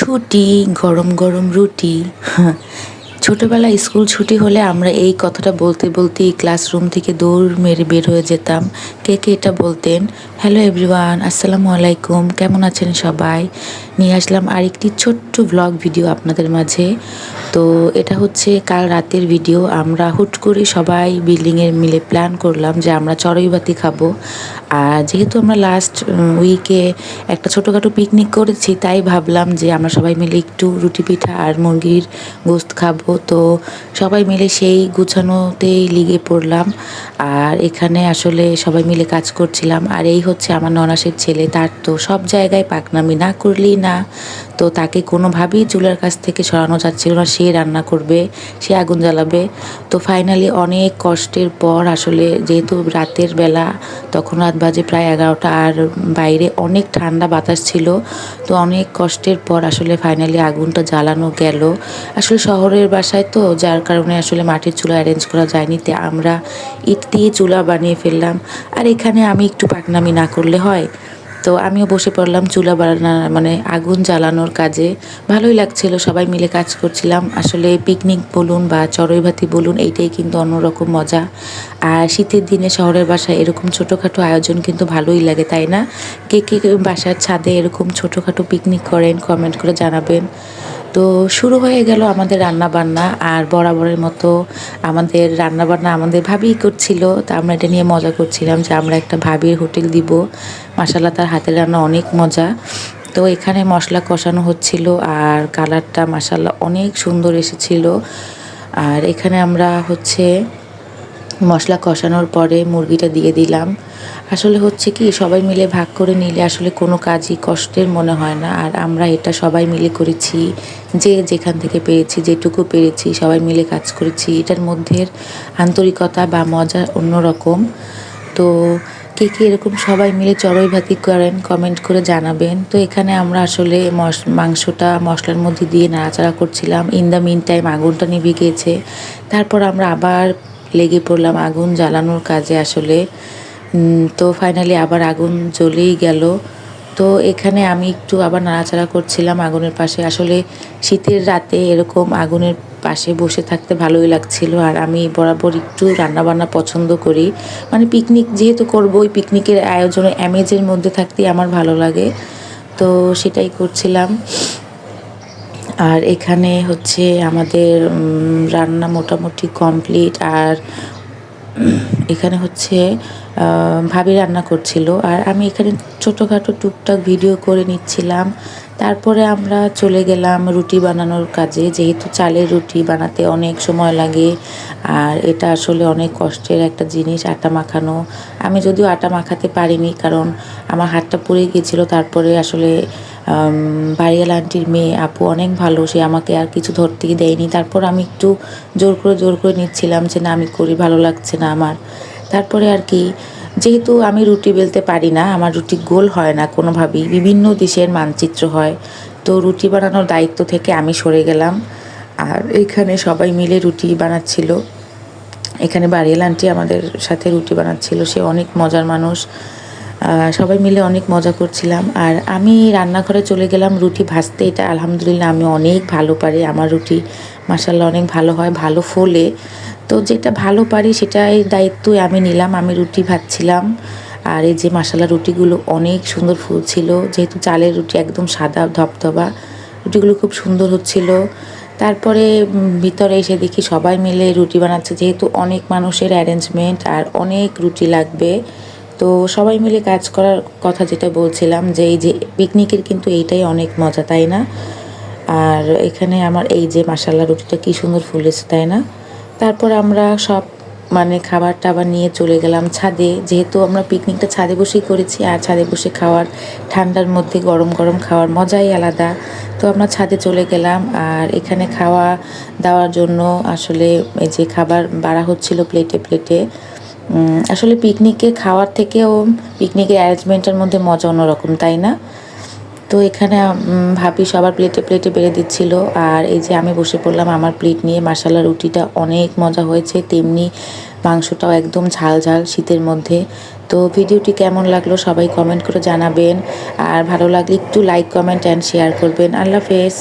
ছুটি, গরম গরম রুটি। ছোটোবেলা স্কুল ছুটি হলে আমরা এই কথাটা বলতে বলতেই ক্লাসরুম থেকে দৌড় মেরে বের হয়ে যেতাম। কে কে এটা বলতেন? হ্যালো এভরিওয়ান আসসালামু আলাইকুম কেমন আছেন সবাই? নিয়ে আসলাম আরেকটি ছোট্ট ব্লগ ভিডিও আপনাদের মাঝে। তো এটা হচ্ছে কাল রাতের ভিডিও আমরা হুট করে সবাই বিল্ডিংয়ের মিলে প্ল্যান করলাম যে আমরা চড়ুইবাতি খাব। আর যেহেতু আমরা লাস্ট উইকে একটা ছোটোখাটো পিকনিক করেছি, তাই ভাবলাম যে আমরা সবাই মিলে একটু রুটি পিঠা আর মুরগির গোস্ত খাব। তো সবাই মিলে সেই গুছানোতেই লিগে পড়লাম। আর এখানে আসলে সবাই মিলে কাজ করছিলাম। আর এই হচ্ছে আমার ননাসের ছেলে, তার তো সব জায়গায় পাকনামি না করলেই না। তো তাকে কোনোভাবেই চুলার কাছ থেকে সরানো যাচ্ছিল না, সে রান্না করবে, সে আগুন জ্বালাবে। তো ফাইনালি অনেক কষ্টের পর আসলে যেহেতু রাতের বেলা, তখন রাত বাজে প্রায় এগারোটা আর বাইরে অনেক ঠান্ডা বাতাস ছিল, তো অনেক কষ্টের পর আসলে ফাইনালি আগুনটা জ্বালানো গেল। আসলে শহরের বাসায় তো, যার কারণে আসলে মাটির চুলা অ্যারেঞ্জ করা যায়নি, তে আমরা ইট দিয়ে চুলা বানিয়ে ফেললাম। আর এখানে আমি একটু পাকনামি না করলে হয়। তো আমিও বসে পড়লাম চুলা বানানো মানে আগুন জ্বালানোর কাজে। ভালোই লাগছিল, সবাই মিলে কাজ করছিলাম। আসলে পিকনিক বলুন বা চড়ুইভাতি বলুন, এইটাই কিন্তু অন্যরকম মজা। আর শীতের দিনে শহরের বাসায় এরকম ছোটোখাটো আয়োজন কিন্তু ভালোই লাগে, তাই না? কে কে বাসার ছাদে এরকম ছোটোখাটো পিকনিক করেন কমেন্ট করে জানাবেন। তো শুরু হয়ে গেল আমাদের রান্না বান্না আর বরাবরের মতো আমাদের রান্না বান্না আমাদের ভাবিই করছিল। তা আমরা এটা নিয়ে মজা করছিলাম যে আমরা একটা ভাবির হোটেল দিব। মাসাল্লাহ তার হাতের রান্না অনেক মজা। তো এখানে মশলা কষানো হচ্ছিল আর কালারটা মাসাল্লাহ অনেক সুন্দর এসেছিল। আর এখানে আমরা হচ্ছে মশলা কষানোর পরে মুরগিটা দিয়ে দিলাম। আসলে হচ্ছে কি, সবাই মিলে ভাগ করে নিলে আসলে কোনো কাজই কষ্টের মনে হয় না। আর আমরা এটা সবাই মিলে করেছি, যে যেখান থেকে পেরেছি, যেটুকু পেরেছি, সবাই মিলে কাজ করেছি। এটার মধ্যে আন্তরিকতা বা মজা অন্যরকম। তো কে কে এরকম সবাই মিলে চড়ই ভাতি করেন কমেন্ট করে জানাবেন। তো এখানে আমরা আসলে মাংসটা মশলার মধ্যে দিয়ে নাড়াচাড়া করছিলাম। ইন দ্য মিন টাইম আগুনটা নিভে গিয়েছে তারপর আমরা আবার লেগে পড়লাম, আগুন জ্বালানোর কাজে আসলে। তো ফাইনালি আবার আগুন জ্বলেই গেল। তো এখানে আমি একটু আবার নাড়াচাড়া করছিলাম আগুনের পাশে। আসলে শীতের রাতে এরকম আগুনের পাশে বসে থাকতে ভালোই লাগছিল আর আমি বরাবর একটু রান্নাবান্না পছন্দ করি। মানে পিকনিক যেহেতু করব, ওই পিকনিকের আয়োজনে অ্যামেজের মধ্যে থাকতেই আমার ভালো লাগে। তো সেটাই করছিলাম। আর এখানে হচ্ছে আমাদের রান্না মোটামুটি কমপ্লিট। আর এখানে হচ্ছে ভাবি রান্না করছিল। আর আমি এখানে ছোটোখাটো টুকটাক ভিডিও করে নিচ্ছিলাম। তারপরে আমরা চলে গেলাম রুটি বানানোর কাজে। যেহেতু চালের রুটি বানাতে অনেক সময় লাগে, আর এটা আসলে অনেক কষ্টের একটা জিনিস, আটা মাখানো। আমি যদিও আটা মাখাতে পারিনি, কারণ আমার হাতটা পুড়ে গিয়েছিল। তারপরে আসলে বাড়িয়াল আন্টির মেয়ে, আপু অনেক ভালো, সে আমাকে আর কিছু ধরতেই দেয়নি। তারপর আমি একটু জোর করে জোর করে নিচ্ছিলাম যে, না, আমি করি, ভালো লাগছে না আমার। তারপরে আর কি, যেহেতু আমি রুটি বেলতে পারি না, আমার রুটি গোল হয় না কোনোভাবেই, বিভিন্ন দেশের মানচিত্র হয়, তো রুটি বানানোর দায়িত্ব থেকে আমি সরে গেলাম। আর এখানে সবাই মিলে রুটি বানাচ্ছিল। এখানে বাড়িয়াল আন্টি আমাদের সাথে রুটি বানাচ্ছিল, সে অনেক মজার মানুষ। সবাই মিলে অনেক মজা করছিলাম। আর আমি রান্নাঘরে চলে গেলাম রুটি ভাজতে। এটা আলহামদুলিল্লাহ আমি অনেক ভালো পারি। আমার রুটি মাসাল্লাহ অনেক ভালো হয়, ভালো ফোলে। তো যেটা ভালো পারি সেটাই দায়িত্বই আমি নিলাম। আমি রুটি ভাজছিলাম। আর এই যে মশালা রুটিগুলো অনেক সুন্দর ফুল ছিল যেহেতু চালের রুটি একদম সাদা ধপধবা রুটিগুলো খুব সুন্দর হচ্ছিল। তারপরে ভিতরে এসে দেখি সবাই মিলে রুটি বানাচ্ছে। যেহেতু অনেক মানুষের অ্যারেঞ্জমেন্ট আর অনেক রুটি লাগবে। তো সবাই মিলে কাজ করার কথা যেটা বলছিলাম যে এই যে পিকনিকের কিন্তু এইটাই অনেক মজা, তাই না? আর এখানে আমার এই যে মাসাল্লা রুটিটা কী সুন্দর ফুলেছে তাই না? তারপর আমরা সব মানে খাবার টাবার নিয়ে চলে গেলাম ছাদে। যেহেতু আমরা পিকনিকটা ছাদে বসেই করেছি, আর ছাদে বসে খাওয়ার, ঠান্ডার মধ্যে গরম গরম খাওয়ার মজাই আলাদা। তো আমরা ছাদে চলে গেলাম, আর এখানে খাওয়া দাওয়ার জন্য আসলে এই যে খাবার বাড়া হচ্ছিল প্লেটে প্লেটে আসলে পিকনিকে খাওয়ার থেকেও পিকনিকের অ্যারেঞ্জমেন্টের মধ্যে মজা অন্যরকম, তাই না? তো এখানে ভাবি সবার প্লেটে প্লেটে বেড়ে দিচ্ছিল আর এই যে আমি বসে পড়লাম আমার প্লেট নিয়ে মাসালা রুটিটা অনেক মজা হয়েছে, তেমনি মাংসটাও একদম ঝাল ঝাল শীতের মধ্যে। তো ভিডিওটি কেমন লাগল সবাই কমেন্ট করে জানাবেন আর ভালো লাগলে একটু লাইক কমেন্ট অ্যান্ড শেয়ার করবেন। আল্লাহ হাফেজ।